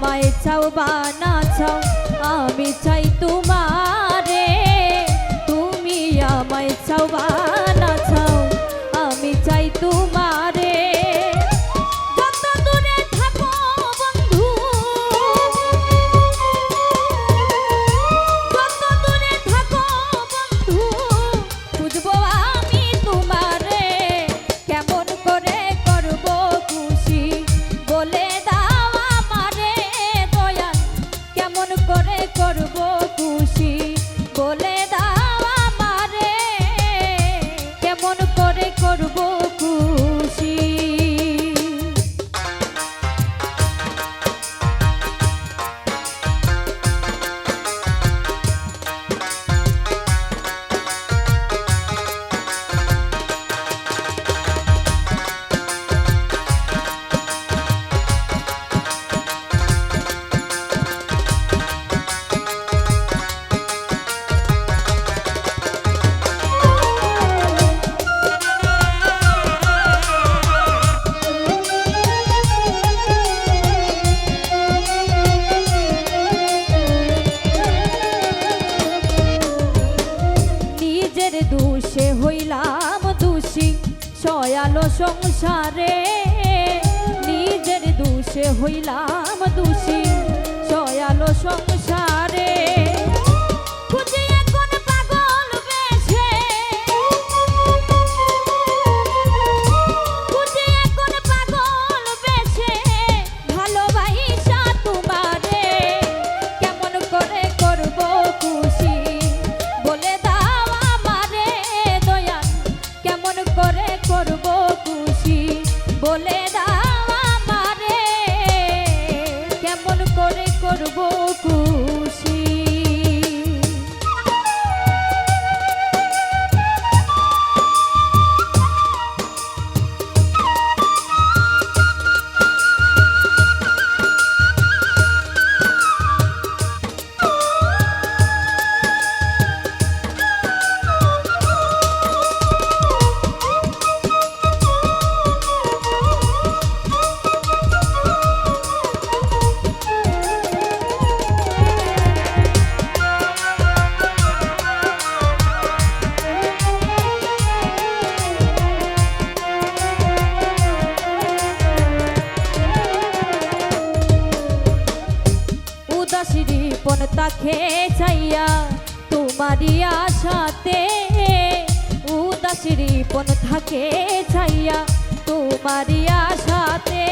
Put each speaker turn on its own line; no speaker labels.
আমায় চাও বা না চাও আমি চাই তোমার সংসারে নিজের দোষে হইলাম দোষী। মুখে চাইয়া তোমারই আশাতে উদাসী পন থাকে চাইয়া তোমারই আশাতে।